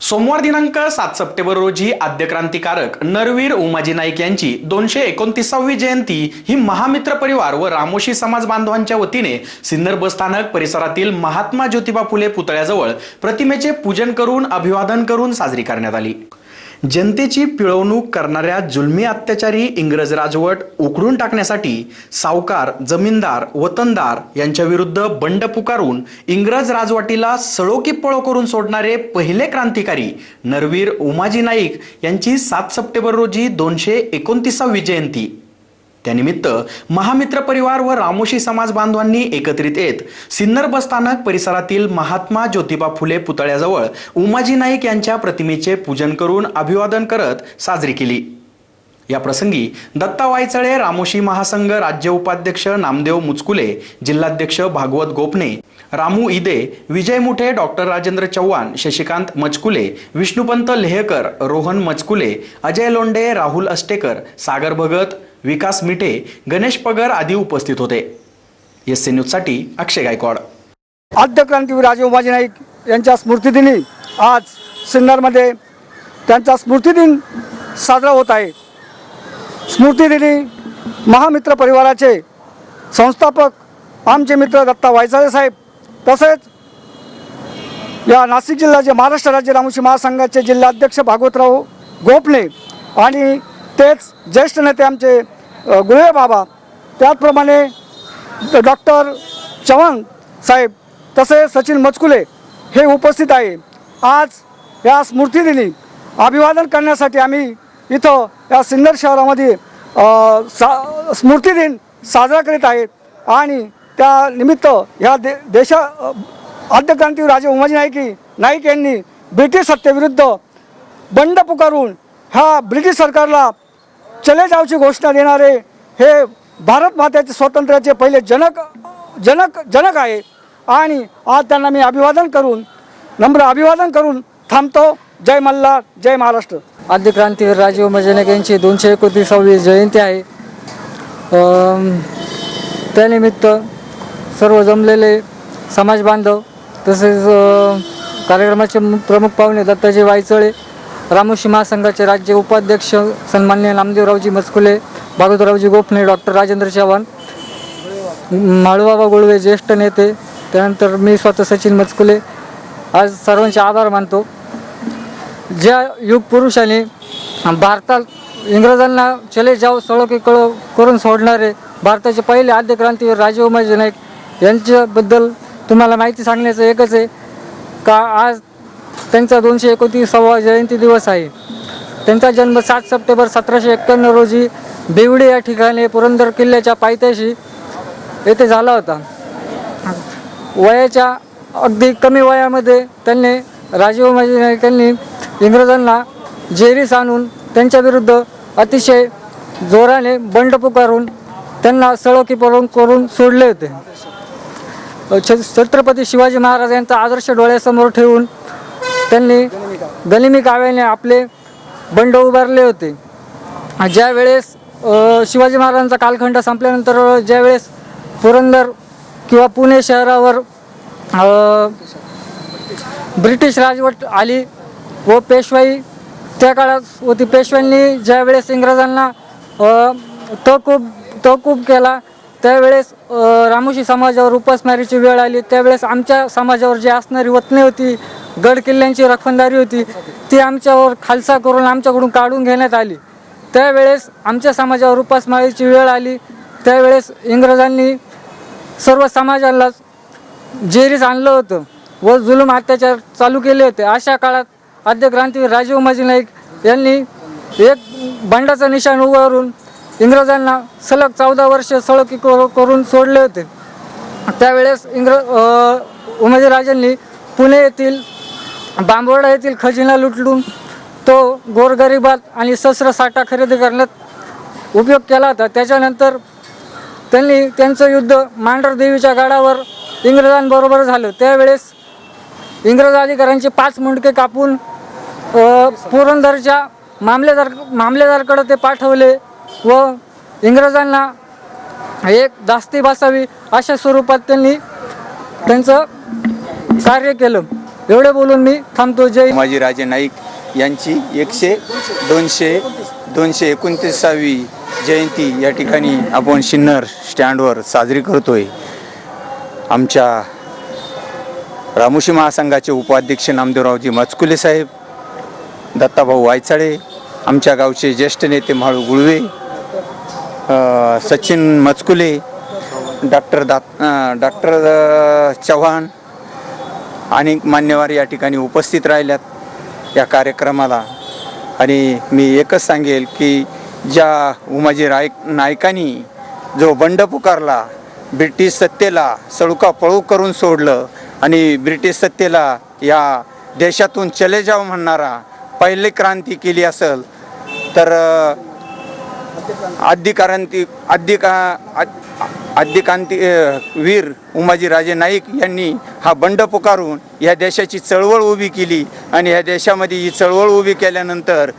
सोमवार दिनांक सात सप्टेंबर रोजी आद्य क्रांतिकारक नरवीर उमाजी नाईक यांची दोनशे एकोणतीसावी जयंती ही महामित्र परिवार व रामोशी समाज बांधवांच्या वतीने सिन्नर बसस्थानक परिसरातील महात्मा ज्योतिबा फुले पुतळ्याजवळ प्रतिमेचे पूजन करून अभिवादन करून साजरी करण्यात आली. जनतेची पिळवणूक करणाऱ्या जुलमी अत्याचारी इंग्रज राजवट उखडून टाकण्यासाठी सावकार जमीनदार वतनदार यांच्याविरुद्ध बंड पुकारून इंग्रज राजवटीला सळोकी पळो करून सोडणारे पहिले क्रांतिकारी नरवीर उमाजी नाईक यांची सात सप्टेंबर रोजी दोनशे एकोणतीसावी जयंती. त्यानिमित्त महामित्र परिवार व रामोशी समाज बांधवांनी एकत्रित येत सिन्नर बसस्थानक परिसरातील महात्मा ज्योतिबा फुले पुतळ्याजवळ उमाजी नाईक यांच्या प्रतिमेचे पूजन करून अभिवादन करत साजरी केली. या प्रसंगी दत्ता वायचळे रामोशी महासंघ राज्य उपाध्यक्ष नामदेव मुचकुले जिल्हाध्यक्ष भागवत गोपने रामू इदे विजय मुठे डॉक्टर राजेंद्र चव्हाण शशिकांत मचकुले विष्णुपंत लेहकर रोहन मचकुले अजय लोंडे राहुल अष्टेकर सागर भगत विकास मिठे गणेश पगर आदी उपस्थित होते. एस सी न्यूजसाठी अक्षय गायकवाड. आद्य क्रांतीवीर राजे उमाजी नाईक यांच्या स्मृतिदिनी आज सिन्नरमध्ये त्यांचा स्मृतिदिन साजरा होत आहे. स्मृतिदिनी महामित्र परिवाराचे संस्थापक आमचे मित्र दत्ता वायसाळे साहेब तसेच या नाशिक जिल्ह्याचे महाराष्ट्र राज्य रामोशी महासंघाचे जिल्हाध्यक्ष भागवतराव गोपणे आणि तेच ज्येष्ठ नेते आमचे गुळे बाबा त्याचप्रमाणे डॉक्टर चव्हाण साहेब तसे सचिन मचकुले हे उपस्थित आहे. आज या स्मृतिदिनी अभिवादन करण्यासाठी आम्ही इथं या सिन्नर शहरामध्ये सा स्मृतिदिन साजरा करीत आहेत आणि त्या निमित्त ह्या दे देशा आद्यक्रांती राजे उमाजी नाईकी नाईक यांनी ब्रिटिश सत्तेविरुद्ध बंड पुकारून ह्या ब्रिटिश सरकारला चले जावची घोषणा देणारे हे भारत मातेचे स्वातंत्र्याचे पहिले जनक जनक जनक आहे. आणि आज त्यांना मी अभिवादन करून नम्र अभिवादन करून थांबतो. जय मल्हार जय महाराष्ट्र. आद्य क्रांतीवीर राजीव मजनक यांची दोनशे एकोणतीसावी जयंती आहे. त्यानिमित्त सर्व जमलेले समाज बांधव तसेच कार्यक्रमाचे प्रमुख पाहुणे दत्ताजी वायचळे रामोशी महासंघाचे राज्य उपाध्यक्ष सन्मान्य नामदेवरावजी मस्कुले बागोदरावजी गोफणे डॉक्टर राजेंद्र चव्हाण माळूबाबा गुळवे ज्येष्ठ नेते त्यानंतर मी स्वतः सचिन मचकुले आज सर्वांचे आभार मानतो. ज्या युग पुरुषाने भारतात इंग्रजांना चले जाऊ सळकी कळो करून सोडणारे भारताचे पहिले आद्य क्रांतीवीर राजे उमाजी नाईक यांच्याबद्दल तुम्हाला माहिती सांगण्याचं एकच आहे का आज त्यांचा दोनशे एकोणतीसावा जयंती दिवस आहे. त्यांचा जन्म सात सप्टेंबर सतराशे एक्क्याण्णव रोजी बेवडे या ठिकाणी पुरंदर किल्ल्याच्या पायथ्याशी येथे झाला होता. वयाच्या अगदी कमी वयामध्ये त्यांनी राजीव माजी नाईक यांनी इंग्रजांना जेरीस आणून त्यांच्याविरुद्ध अतिशय जोराने बंड पुकारून त्यांना सळकी पळून करून सोडले होते. छ- छत्रपती शिवाजी महाराज यांचा आदर्श डोळ्यासमोर ठेवून त्यांनी गनिमी काव्याने आपले बंड उभारले होते. ज्या वेळेस शिवाजी महाराजांचा कालखंड संपल्यानंतर ज्यावेळेस पुरंदर किंवा पुणे शहरावर ब्रिटिश राजवट आली व पेशवाई त्या काळात होती. पेशव्यांनी ज्या वेळेस इंग्रजांना तहकूब तहकूब केला त्यावेळेस रामोशी समाजावर उपासमारीची वेळ आली. त्यावेळेस आमच्या समाजावर जी असणारी वतने होती गड किल्ल्यांची रखवंदारी होती. ती आमच्यावर खालसा करून आमच्याकडून काढून घेण्यात आली. त्यावेळेस आमच्या समाजावर उपासमारीची वेळ आली. त्यावेळेस इंग्रजांनी सर्व समाजाला जेरीस आणलं होतं व जुलूम अत्याचार चालू केले होते. अशा काळात आद्य क्रांतीवीर राजीव उमाजी नाईक यांनी एक बंडाचं निशाण उभारून इंग्रजांना सलग चौदा वर्ष सळकी करून सोडले होते. त्यावेळेस इंग्र उमाजीराजांनी पुणे येथील बांबवडा येथील खजिना लुटलून तो गोरगरिबात आणि शस्त्र साठा खरेदी करण्यात उपयोग केला होता. त्याच्यानंतर त्यांनी त्यांचं युद्ध मांढरदेवीच्या गाडावर गडावर इंग्रजांबरोबर झालं. त्यावेळेस इंग्रज अधिकाऱ्यांचे पाच मुंडके कापून पुरंदरच्या मामलेदार मामलेदारकडे ते पाठवले व इंग्रजांना एक दास्ती बसावी अशा स्वरूपात त्यांनी त्यांचं कार्य केलं. एवढे बोलून मी थांबतो. जय माजीराजे नाईक यांची एकशे दोनशे दोनशे एकोणतीसावी जयंती या ठिकाणी आपण शिन्नर स्टँडवर साजरी करतोय. आमच्या रामोशी महासंघाचे उपाध्यक्ष नामदेवरावजी मचकुले साहेब दत्ताभाऊ वायचाळे आमच्या गावचे ज्येष्ठ नेते म्हाळू गुळवे सचिन मचकुले डॉक्टर दात डॉक्टर चव्हाण आणि मान्यवर या ठिकाणी उपस्थित राहिल्यात या कार्यक्रमाला. आणि मी एकच सांगेल की ज्या उमाजी राय नायकांनी जो बंड पुकारला ब्रिटिश सत्तेला सळुका पळू करून सोडलं आणि ब्रिटिश सत्तेला या देशातून चले जाव म्हणणारा पहिली क्रांती केली असेल तर अ, आद्यक्रांती आद्यका आद्यकांती वीर उमाजी राजे नाईक यांनी हा बंड पुकारून या देशाची चळवळ उभी केली आणि या देशामध्ये ही चळवळ उभी केल्यानंतर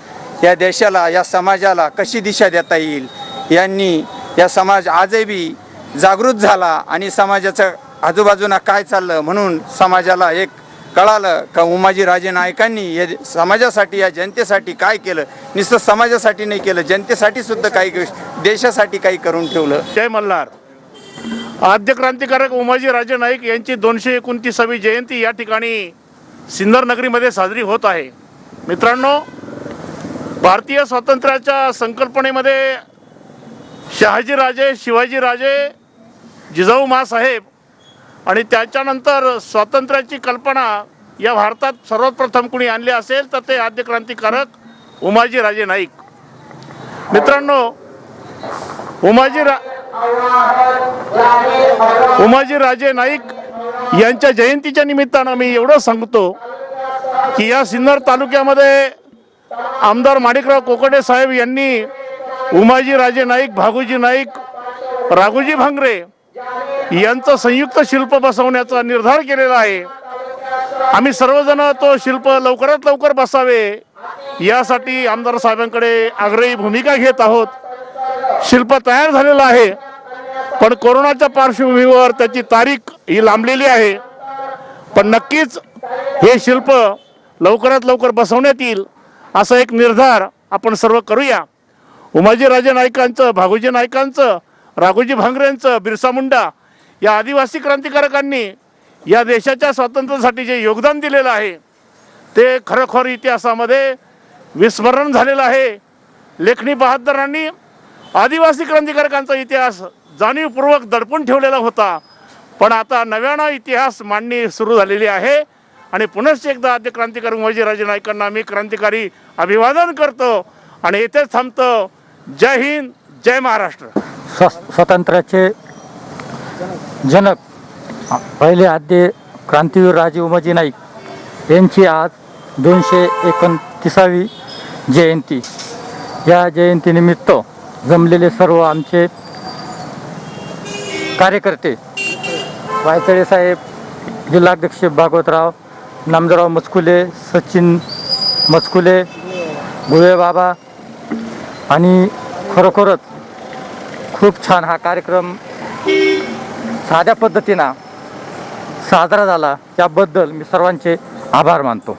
या देशाला या समाजाला कशी दिशा देता येईल यांनी या समाज आजही बी जागृत झाला आणि समाजाचं आजूबाजूला काय चाललं म्हणून समाजाला एक कळालं का उमाजी राजे नायकांनी या समाजासाठी या जनतेसाठी काय केलं? नुसतं समाजासाठी नाही केलं जनतेसाठी सुद्धा काही देशासाठी काही करून ठेवलं. जय मल्हार. आद्य क्रांतिकारक उमाजी राजे नाईक यांची दोनशे एकोणतीसावी जयंती या ठिकाणी सिन्नर नगरीमध्ये साजरी होत आहे. मित्रांनो भारतीय स्वातंत्र्याच्या संकल्पनेमध्ये शहाजीराजे शिवाजीराजे जिजाऊ मासाहेब आणि त्याच्यानंतर स्वातंत्र्याची कल्पना या भारतात सर्वात प्रथम कुणी आणली असेल तर ते आद्य क्रांतिकारक उमाजी राजे नाईक. मित्रांनो उमाजी रा उमाजी राजे नाईक यांच्या जयंतीच्या निमित्तानं मी एवढं सांगतो की या सिन्नर तालुक्यामध्ये आमदार माणिकराव कोकडे साहेब यांनी उमाजी राजे नाईक भागूजी नाईक राघोजी भांगरे यांचं संयुक्त शिल्प बसवण्याचा निर्धार केलेला आहे. आम्ही सर्वजण तो शिल्प लवकरात लवकर बसावे यासाठी आमदार साहेबांकडे आग्रही भूमिका घेत आहोत. शिल्प तयार झालेलं आहे. पण कोरोनाच्या पार्श्वभूमीवर त्याची तारीख ही लांबलेली आहे. पण नक्कीच हे शिल्प लवकरात लवकर बसवण्यात येईल असा एक निर्धार आपण सर्व करूया. उमाजीराजे नायकांचं नाईकांचं भागोजी नाईकांचं राघोजी भांगरेंचं बिरसा मुंडा या आदिवासी क्रांतिकारकांनी या देशाच्या स्वातंत्र्यासाठी जे योगदान दिलेलं आहे ते खरोखर इतिहासामध्ये विस्मरण झालेलं आहे. लेखणी बहादरांनी आदिवासी क्रांतिकारकांचा इतिहास जाणीवपूर्वक दडपून ठेवलेला होता. पण आता नव्यानं इतिहास मांडणी सुरू झालेली आहे आणि पुनश्च एकदा आद्य क्रांतिकारी उमाजी नाईकांना मी क्रांतिकारी अभिवादन करतो आणि येथेच थांबतो. जय हिंद जय महाराष्ट्र. स्व स्वातंत्र्याचे जनक पहिले आद्य क्रांतीवीर राजे उमाजी नाईक यांची आज दोनशे एकोणतीसावी जयंती. या जयंतीनिमित्त जमलेले सर्व आमचे कार्यकर्ते वायचळे साहेब जिल्हाध्यक्ष भागवतराव नामदेवराव मचकुले सचिन मचकुले गुळे बाबा आणि खरोखरच खूप छान हा कार्यक्रम साध्या पद्धतीनं साजरा झाला. त्याबद्दल मी सर्वांचे आभार मानतो.